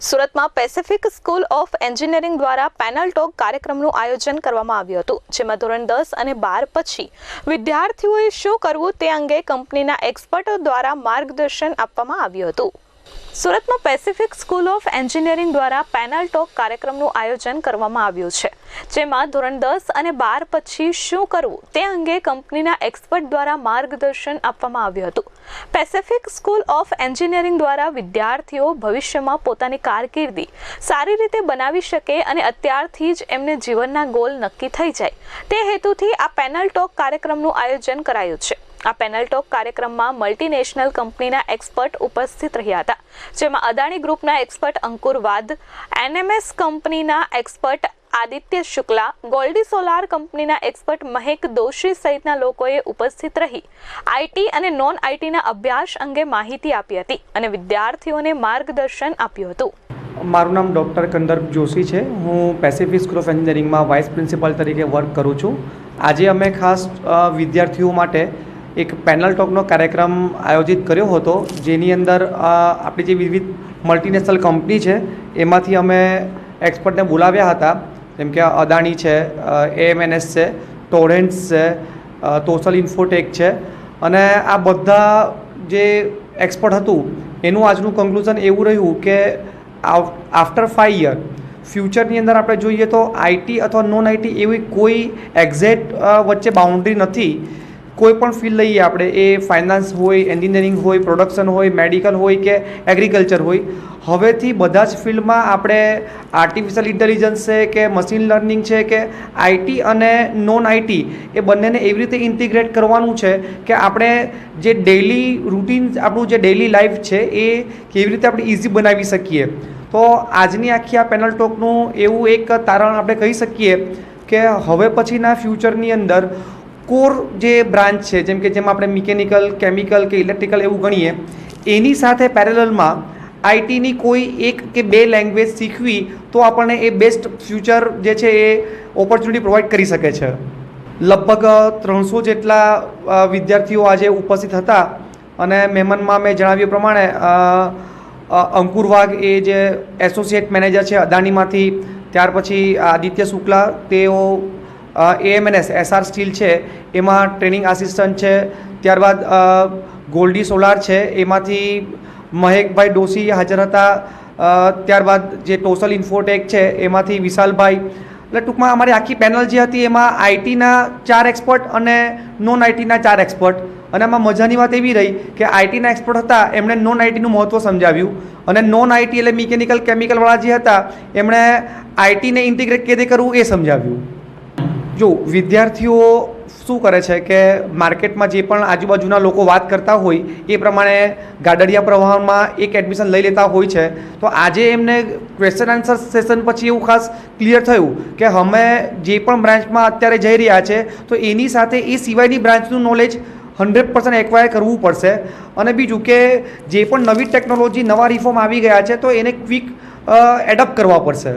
સુરતમાં Pacific school of engineering દ્વારા panel talk કાર્યક્રમનું આયોજન કરવામાં આવ્યું હતું, જેમાં ધોરણ દસ અને બાર પછી વિદ્યાર્થીઓએ શું કરવું તે અંગે કંપનીના એક્સપર્ટો દ્વારા માર્ગદર્શન આપવામાં આવ્યું હતું. સુરતમાં પેસિફિક સ્કૂલ ઓફ એન્જિનિયરિંગ દ્વારા પેનલ ટોક કાર્યક્રમનું આયોજન કરવામાં આવ્યું છે, જેમાં ધોરણ દસ અને બાર પછી શું કરવું તે અંગે કંપનીના એક્સપર્ટ દ્વારા માર્ગદર્શન આપવામાં આવ્યું હતું. પેસિફિક સ્કૂલ ઓફ એન્જિનિયરિંગ દ્વારા વિદ્યાર્થીઓ ભવિષ્યમાં પોતાની કારકિર્દી સારી રીતે બનાવી શકે અને અત્યારથી જ એમને જીવનના ગોલ નક્કી થઈ જાય. તે હેતુથી આ પેનલ ટોક કાર્યક્રમનું આયોજન કરાયું છે. આ પેનલ ટોક કાર્યક્રમમાં મલ્ટીનેશનલ કંપનીના એક્સપર્ટ ઉપસ્થિત રહ્યા હતા, જેમાં અદાણી ગ્રુપના એક્સપર્ટ અંકુર વાદ એનએમએસ કંપનીના એક્સપર્ટ આદિત્ય શુક્લા ગોલ્ડી સોલાર કંપનીના એક્સપર્ટ મહેક દોશી સહિતના લોકોએ ઉપસ્થિત રહી આઈટી અને નોન આઈટીના અભ્યાસ અંગે માહિતી આપી હતી અને વિદ્યાર્થીઓને માર્ગદર્શન આપ્યું હતું. મારું નામ ડૉક્ટર કંદર્પ જોશી છે. હું પેસિફિક સ્કૂલ ઓફ એન્જિનિયરિંગમાં વાઇસ પ્રિન્સિપાલ તરીકે વર્ક કરું છું. આજે અમે ખાસ વિદ્યાર્થીઓ માટે એક પેનલ ટોકનો કાર્યક્રમ આયોજિત કર્યો હતો, જેની અંદર આપણી જે વિવિધ મલ્ટીનેશનલ કંપની છે, એમાંથી અમે એક્સપર્ટને બોલાવ્યા હતા. જેમ કે અદાણી છે એએમએનએસ છે ટોરેન્ટ્સ છે તોસલ ઇન્ફોટેક છે. અને આ બધા જે એક્સપર્ટ હતું, એનું આજનું કન્ક્લુઝન એવું રહ્યું કે આફ્ટર ફાઇવ યર ફ્યુચરની અંદર આપણે જોઈએ તો આઈટી અથવા નોન આઈટી એવી કોઈ એક્ઝેક્ટ વચ્ચે બાઉન્ડ્રી નથી. કોઈ પણ ફિલ્ડ લઈએ આપણે, એ ફાઇનાન્સ હોય એન્જિનિયરિંગ હોય પ્રોડક્શન હોય મેડિકલ હોય કે એગ્રીકલ્ચર હોય, હવેથી બધા જ ફિલ્ડમાં આપણે આર્ટિફિશિયલ ઇન્ટેલિજન્સ છે કે મશીન લર્નિંગ છે કે આઈટી અને નોન આઈટી એ બંનેને એવી રીતે ઇન્ટિગ્રેટ કરવાનું છે કે આપણે જે ડેઇલી રૂટીન આપણું જે ડેઇલી લાઈફ છે એ કેવી રીતે આપણે ઇઝી બનાવી શકીએ. તો આજની આખી આ પેનલ ટોકનું એવું એક તારણ આપણે કહી શકીએ કે હવે પછીના ફ્યુચરની અંદર કોર જે બ્રાન્ચ છે, જેમ કે જેમાં આપણે મિકેનિકલ, કેમિકલ કે ઇલેક્ટ્રિકલ એવું ગણીએ, એની સાથે પેરેલલમાં આઈટીની કોઈ એક કે બે લેંગ્વેજ શીખવી તો આપણને એ બેસ્ટ ફ્યુચર જે છે એ ઓપોર્ચ્યુનિટી પ્રોવાઈડ કરી શકે છે. લગભગ ત્રણસો જેટલા વિદ્યાર્થીઓ આજે ઉપસ્થિત હતા અને મહેમાનમાં મેં જણાવ્યું પ્રમાણે અંકુર વાઘ એ જે એસોસિએટ મેનેજર છે અદાણીમાંથી, ત્યાર પછી આદિત્ય શુક્લા, તેઓ એએમએનએસ એસઆર સ્ટીલ છે, એમાં ટ્રેનિંગ આસિસ્ટન્ટ છે, ત્યારબાદ ગોલ્ડી સોલાર છે, એમાંથી મહેકભાઈ ડોસી હાજર હતા ત્યારબાદ જે ટોસલ ઇન્ફોટેક છે, એમાંથી વિશાલભાઈ. એટલે ટૂંકમાં અમારી આખી પેનલ જે હતી એમાં આઈટીના ચાર એક્સપર્ટ અને નોન આઈટીના ચાર એક્સપર્ટ અને આમાં મજાની વાત એવી રહી કે આઈટીના એક્સપર્ટ હતા, એમણે નોન આઈટીનું મહત્ત્વ સમજાવ્યું. અને નોન આઈટી એટલે મિકેનિકલ કેમિકલવાળા જે હતા, એમણે આઈટીને ઇન્ટિગ્રેટ કેદે કરવું એ સમજાવ્યું. જો વિદ્યાર્થીઓ શું કરે છે કે માર્કેટમાં જે પણ આજુબાજુના લોકો વાત કરતા હોય, એ પ્રમાણે ગાડડિયા પ્રવાહમાં એક એડમિશન લઈ લેતા હોય છે. તો આજે એમને ક્વેશ્ચન આન્સર સેશન પછી એવું ખાસ ક્લિયર થયું કે અમે જે પણ બ્રાન્ચમાં અત્યારે જઈ રહ્યા છે, તો એની સાથે એ સિવાયની બ્રાન્ચનું નોલેજ હંડ્રેડ પર્સન્ટ એક્વાયર કરવું પડશે. અને બીજું કે જે પણ નવી ટેકનોલોજી નવા રિફોર્મ આવી ગયા છે, તો એને ક્વિક એડપ્ટ કરવા પડશે.